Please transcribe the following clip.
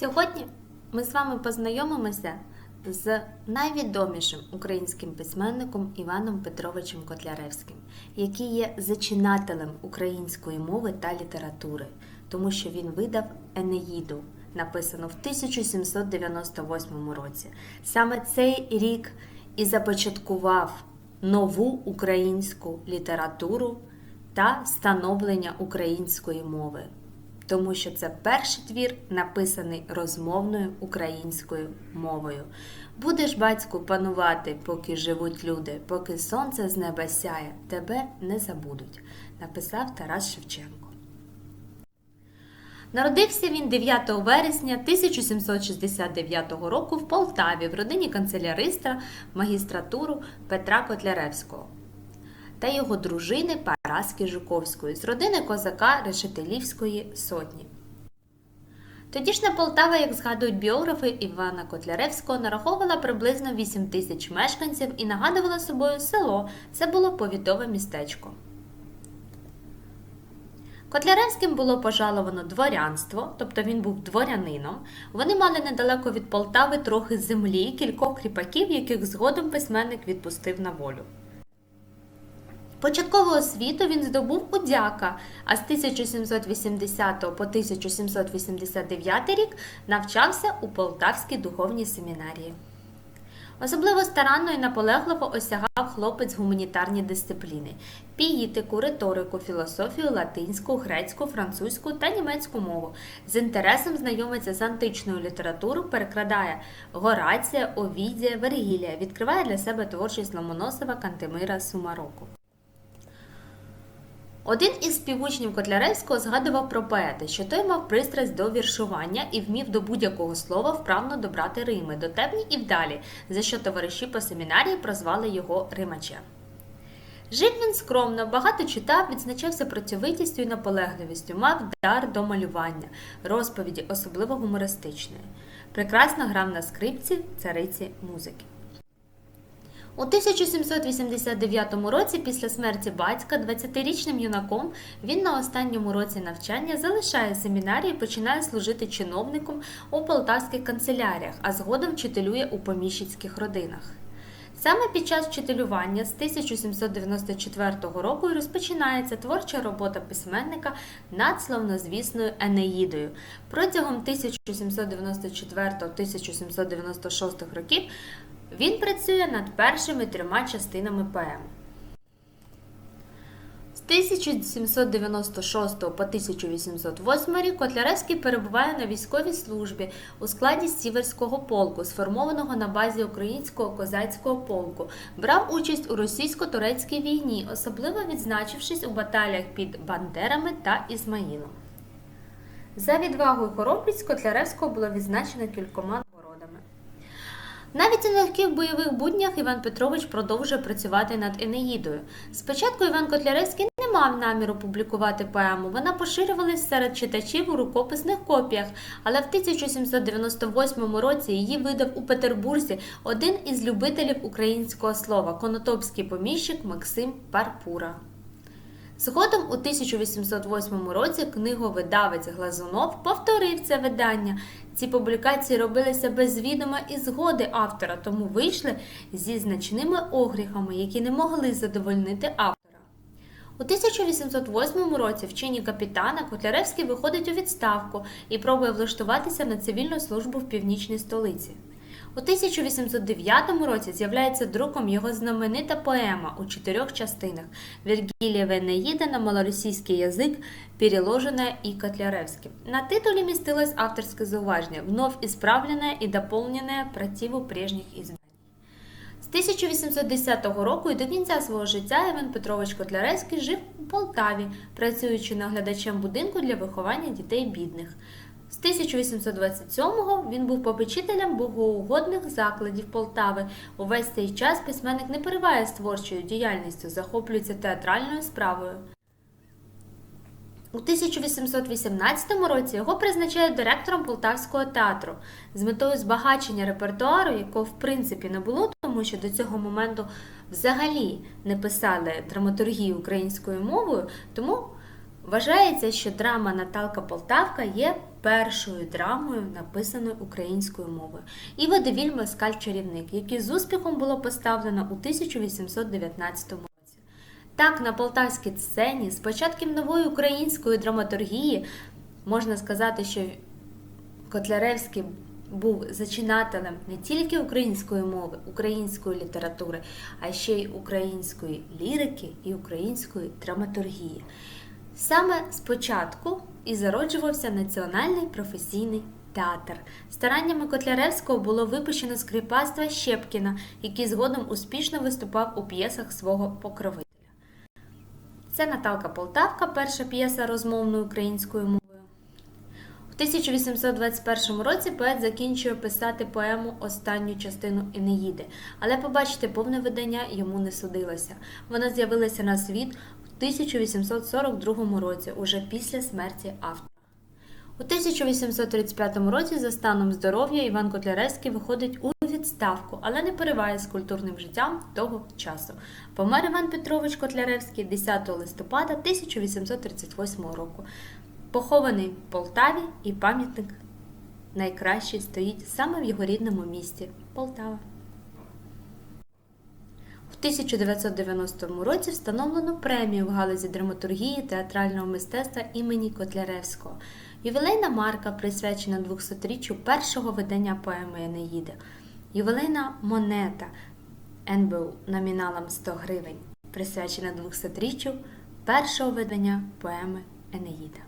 Сьогодні ми з вами познайомимося з найвідомішим українським письменником Іваном Петровичем Котляревським, який є зачинателем української мови та літератури, тому що він видав Енеїду, написану в 1798 році. Саме цей рік і започаткував нову українську літературу та становлення української мови тому що це перший твір, написаний розмовною українською мовою. Будеш, батьку, панувати, поки живуть люди, поки сонце з неба сяє, тебе не забудуть, написав Тарас Шевченко. Народився він 9 вересня 1769 року в Полтаві в родині канцеляриста магістратуру Петра Котляревського та його дружини Параски Жуковської з родини козака Решетилівської сотні. Тодішня Полтава, як згадують біографи Івана Котляревського, нараховувала приблизно 8 тисяч мешканців і нагадувала собою село. Це було повітове містечко. Котляревським було пожаловано дворянство, тобто він був дворянином. Вони мали недалеко від Полтави трохи землі, кількох кріпаків, яких згодом письменник відпустив на волю. Початкову освіту він здобув у дяка, а з 1780 по 1789 рік навчався у Полтавській духовній семінарії. Особливо старанно і наполегливо осягав хлопець гуманітарні дисципліни піїтику, риторику, філософію, латинську, грецьку, французьку та німецьку мову. З інтересом знайомиться з античною літературою, перекладає Горація, Овідія, Вергілія, відкриває для себе творчість Ломоносова, Кантемира, Сумароку. Один із співучнів Котляревського згадував про поета, що той мав пристрасть до віршування і вмів до будь-якого слова вправно добрати рими, дотепні і вдалі, за що товариші по семінарії прозвали його Римачем. Жив він скромно, багато читав, відзначався працьовитістю і наполегливістю, мав дар до малювання, розповіді, особливо гумористичної. Прекрасно грав на скрипці цариці музики. У 1789 році, після смерті батька, 20-річним юнаком він на останньому році навчання залишає семінарію і починає служити чиновником у полтавських канцеляріях, а згодом вчителює у поміщицьких родинах. Саме під час вчителювання з 1794 року розпочинається творча робота письменника над славнозвісною Енеїдою. Протягом 1794-1796 років він працює над першими трьома частинами поем. З 1796 по 1808 рік Котляревський перебуває на військовій службі у складі Сіверського полку, сформованого на базі українського козацького полку, брав участь у російсько-турецькій війні, особливо відзначившись у баталіях під Бандерами та Ізмаїлом. За відвагу і хоробрість Котляревського було відзначено кількома. Навіть у нелегких бойових буднях Іван Петрович продовжує працювати над Енеїдою. Спочатку Іван Котляревський не мав наміру публікувати поему. Вона поширювалась серед читачів у рукописних копіях, але в 1798 році її видав у Петербурзі один із любителів українського слова конотопський поміщик Максим Парпура. Згодом у 1808 році книговидавець Глазунов повторив це видання. Ці публікації робилися без відома і згоди автора, тому вийшли зі значними огріхами, які не могли задовольнити автора. У 1808 році в чині капітана Котляревський виходить у відставку і пробує влаштуватися на цивільну службу в північній столиці. У 1809 році з'являється друком його знаменита поема у чотирьох частинах Вергілієва Енеїда на малоросійський язик, переложена і Котляревським. На титулі містилось авторське зауваження, вновь ісправлене і доповнене противу прежніх ізданий. З 1810 року і до кінця свого життя Іван Петрович Котляревський жив у Полтаві, працюючи наглядачем будинку для виховання дітей бідних. З 1827-го він був попечителем богоугодних закладів Полтави. Увесь цей час письменник не перебуває з творчою діяльністю, захоплюється театральною справою. У 1818 році його призначають директором Полтавського театру з метою збагачення репертуару, якого в принципі не було, тому що до цього моменту взагалі не писали драматургію українською мовою. Тому вважається, що драма Наталка Полтавка є першою драмою, написаною українською мовою, і водевіль Москаль чарівник, який з успіхом було поставлено у 1819 році. Так, на полтавській сцені з початків нової української драматургії можна сказати, що Котляревський був зачинателем не тільки української мови, української літератури, а ще й української лірики і української драматургії. Саме спочатку і зароджувався Національний професійний театр. Стараннями Котляревського було випущено скрипацтва Щепкіна, який згодом успішно виступав у п'єсах свого покровителя. Це Наталка Полтавка, перша п'єса розмовною українською мовою. У 1821 році поет закінчує писати поему Останню частину Енеїди, але побачити повне видання йому не судилося. Вона з'явилася на світ 1842 році, уже після смерті автора. У 1835 році за станом здоров'я Іван Котляревський виходить у відставку, але не пориває з культурним життям того часу. Помер Іван Петрович Котляревський 10 листопада 1838 року. Похований в Полтаві і пам'ятник найкращий стоїть саме в його рідному місті Полтава. В 1990 році встановлено премію в галузі драматургії театрального мистецтва імені Котляревського. Ювілейна марка присвячена 200-річчю першого видання поеми Енеїда. Ювілейна монета НБУ номіналом 100 гривень, присвячена 200-річчю першого видання поеми Енеїда.